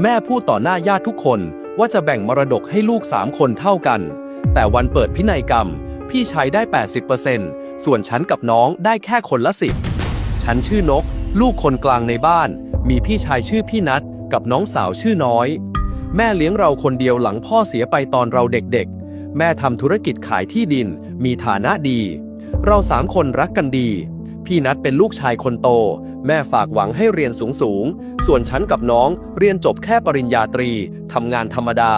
แม่พูดต่อหน้าญาติทุกคนว่าจะแบ่งมรดกให้ลูกสามคนเท่ากัน แต่วันเปิดพินัยกรรม พี่ชายได้ 80%ส่วนฉันกับน้องได้แค่คนละสิบฉันชื่อนก ลูกคนกลางในบ้าน มีพี่ชายชื่อพี่นัทกับน้องสาวชื่อน้อย แม่เลี้ยงเราคนเดียวหลังพ่อเสียไปตอนเราเด็กๆ แม่ทำธุรกิจขายที่ดิน มีฐานะดี เราสามคนรักกันดี พี่นัทเป็นลูกชายคนโต แม่ฝากหวังให้เรียนสูงๆส่วนฉันกับน้องเรียนจบแค่ปริญญาตรีทำงานธรรมดา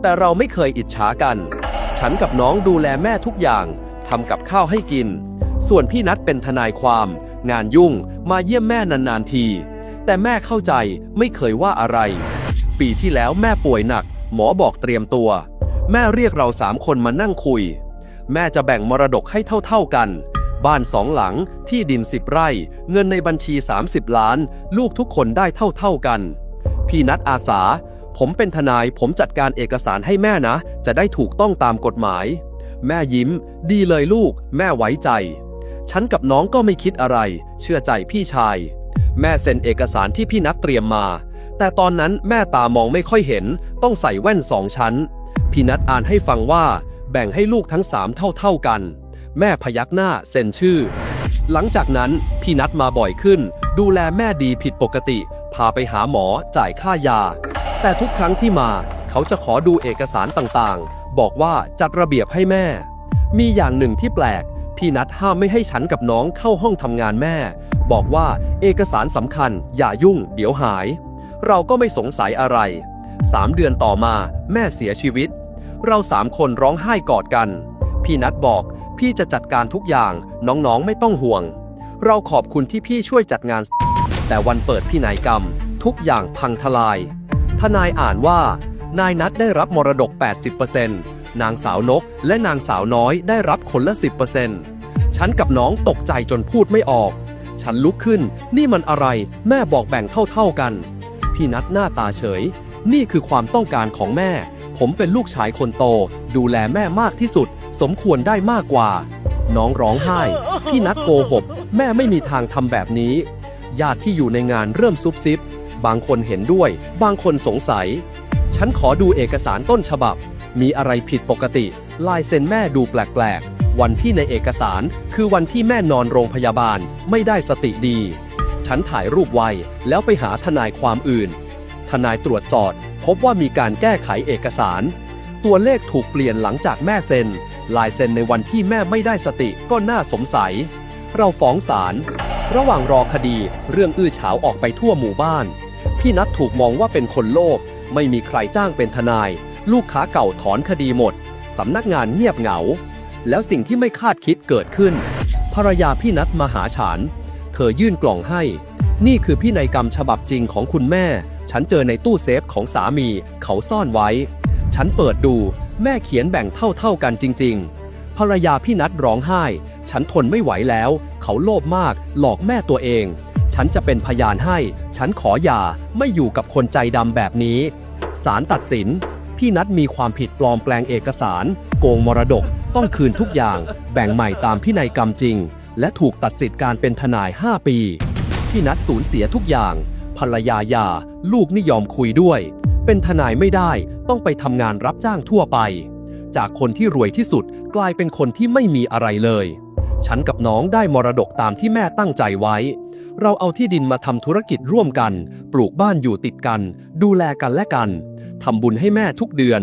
แต่เราไม่เคยอิจฉากัน ฉันกับน้องดูแลแม่ทุกอย่างทำกับข้าวให้กิน ส่วนพี่นัทเป็นทนายความ งานยุ่งมาเยี่ยมแม่นานๆที แต่แม่เข้าใจไม่เคยว่าอะไร ปีที่แล้วแม่ป่วยหนัก หมอบอกเตรียมตัว แม่เรียกเราสามคนมานั่งคุย แม่จะแบ่งมรดกให้เท่าๆกัน บ้านสองหลัง ที่ดินสิบไร่ เงินในบัญชี 30 ล้าน ลูกทุกคนได้เท่าๆกัน พี่นัดอาสา ผมเป็นทนายผมจัดการเอกสารให้แม่นะ จะได้ถูกต้องตามกฎหมาย แม่ยิ้ม ดีเลยลูก แม่ไว้ใจ ฉันกับน้องก็ไม่คิดอะไร เชื่อใจพี่ชาย แม่เซ็นเอกสารที่พี่นัดเตรียมมา แต่ตอนนั้นแม่ตามองไม่ค่อยเห็น ต้องใส่แว่นสองชั้น พี่นัดอ่านให้ฟังว่า แบ่งให้ลูกทั้งสามเท่าๆกัน แม่พยักหน้าเซ็นชื่อ หลังจากนั้นพี่นัดมาบ่อยขึ้น ดูแลแม่ดีผิดปกติ พาไปหาหมอจ่ายค่ายา แต่ทุกครั้งที่มา เขาจะขอดูเอกสารต่างๆ บอกว่าจัดระเบียบให้แม่ มีอย่างหนึ่งที่แปลก พี่นัดห้ามไม่ให้ฉันกับน้องเข้าห้องทำงานแม่ บอกว่าเอกสารสำคัญ อย่ายุ่ง เดี๋ยวหาย เราก็ไม่สงสัยอะไรสามเดือนต่อมา แม่เสียชีวิต เราสามคนร้องไห้กอดกัน พี่นัดบอก พี่จะจัดการทุกอย่าง น้องๆ ไม่ต้องห่วง เราขอบคุณที่พี่ช่วยจัดงาน แต่วันเปิดพินัยกรรม ทุกอย่างพังทลาย ทนายอ่านว่า นายนัดได้รับมรดก 80%นางสาวนกและนางสาวน้อยได้รับคนละ 10%ฉันกับน้องตกใจจนพูดไม่ออก ฉันลุกขึ้น นี่มันอะไร แม่บอกแบ่งเท่าๆกัน พี่นัดหน้าตาเฉย นี่คือความต้องการของแม่ ผมเป็นลูกชายคนโต ดูแลแม่มากที่สุด สมควรได้มากกว่า น้องร้องไห้ พี่นัดโกหก แม่ไม่มีทางทำแบบนี้ ญาติที่อยู่ในงานเริ่มซุบซิบ บางคนเห็นด้วย บางคนสงสัย ฉันขอดูเอกสารต้นฉบับ มีอะไรผิดปกติ ลายเซ็นแม่ดูแปลกๆ วันที่ในเอกสารคือวันที่แม่นอนโรงพยาบาลไม่ได้สติดี ฉันถ่ายรูปไว้แล้วไปหาทนายความอื่น ทนายตรวจสอบ พบว่ามีการแก้ไขเอกสาร ตัวเลขถูกเปลี่ยนหลังจากแม่เซ็น ลายเซ็นในวันที่แม่ไม่ได้สติก็น่าสงสัย เราฟ้องศาลระหว่างรอคดีเรื่องอื้อฉาวออกไปทั่วหมู่บ้าน พี่นัทถูกมองว่าเป็นคนโลภไม่มีใครจ้างเป็นทนาย ลูกค้าเก่าถอนคดีหมด สำนักงานเงียบเหงา แล้วสิ่งที่ไม่คาดคิดเกิดขึ้น ภรรยาพี่นัทมาหาฉัน เธอยื่นกล่องให้ นี่คือพินัยกรรมฉบับจริงของคุณแม่ ฉันเจอในตู้เซฟของสามี เขาซ่อนไว้ ฉันเปิดดู แม่เขียนแบ่งเท่าๆกันจริง ๆ ภรรยาพี่นัทร้องไห้ ฉันทนไม่ไหวแล้ว เขาโลภมาก หลอกแม่ตัวเอง ฉันจะเป็นพยานให้ ฉันขอหย่า ไม่อยู่กับคนใจดำแบบนี้ ศาลตัดสิน พี่นัทมีความผิดปลอมแปลงเอกสาร โกงมรดก ต้องคืนทุกอย่าง แบ่งใหม่ตามพินัยกรรมจริง และถูกตัดสิทธิ์การเป็นทนาย 5 ปี พี่นัทสูญเสียทุกอย่าง ภรรยายา ลูกไม่ยอมคุยด้วย เป็นทนายไม่ได้ต้องไปทำงานรับจ้างทั่วไป จากคนที่รวยที่สุดกลายเป็นคนที่ไม่มีอะไรเลย ฉันกับน้องได้มรดกตามที่แม่ตั้งใจไว้ เราเอาที่ดินมาทำธุรกิจร่วมกัน ปลูกบ้านอยู่ติดกัน ดูแลกันและกันทำบุญให้แม่ทุกเดือน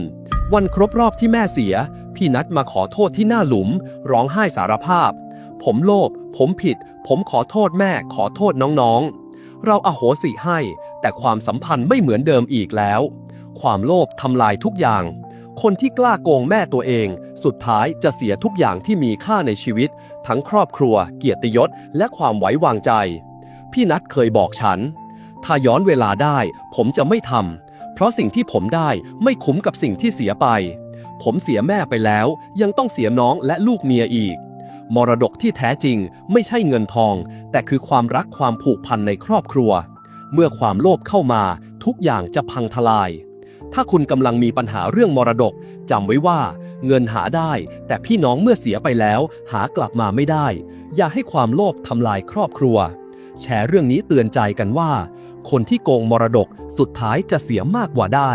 วันครบรอบที่แม่เสีย พี่นัดมาขอโทษที่หน้าหลุม ร้องไห้สารภาพ ผมโลภผมผิด ผมขอโทษแม่ขอโทษน้องๆ เราอโหสิให้ แต่ความสัมพันธ์ไม่เหมือนเดิมอีกแล้ว ความโลภทำลายทุกอย่าง คนที่กล้าโกงแม่ตัวเอง สุดท้ายจะเสียทุกอย่างที่มีค่าในชีวิต ทั้งครอบครัว เกียรติยศ และความไว้วางใจ พี่นัทเคยบอกฉัน ถ้าย้อนเวลาได้ ผมจะไม่ทำเพราะสิ่งที่ผมได้ไม่คุ้มกับสิ่งที่เสียไป ผมเสียแม่ไปแล้ว ยังต้องเสียน้องและลูกเมียอีก มรดกที่แท้จริงไม่ใช่เงินทอง แต่คือความรักความผูกพันในครอบครัว เมื่อความโลภเข้ามาทุกอย่างจะพังทลาย ถ้าคุณกำลังมีปัญหาเรื่องมรดกจำไว้ว่า เงินหาได้ แต่พี่น้องเมื่อเสียไปแล้ว หากลับมาไม่ได้ อย่าให้ความโลภทำลายครอบครัว แชร์เรื่องนี้เตือนใจกันว่า คนที่โกงมรดกสุดท้ายจะเสียมากกว่าได้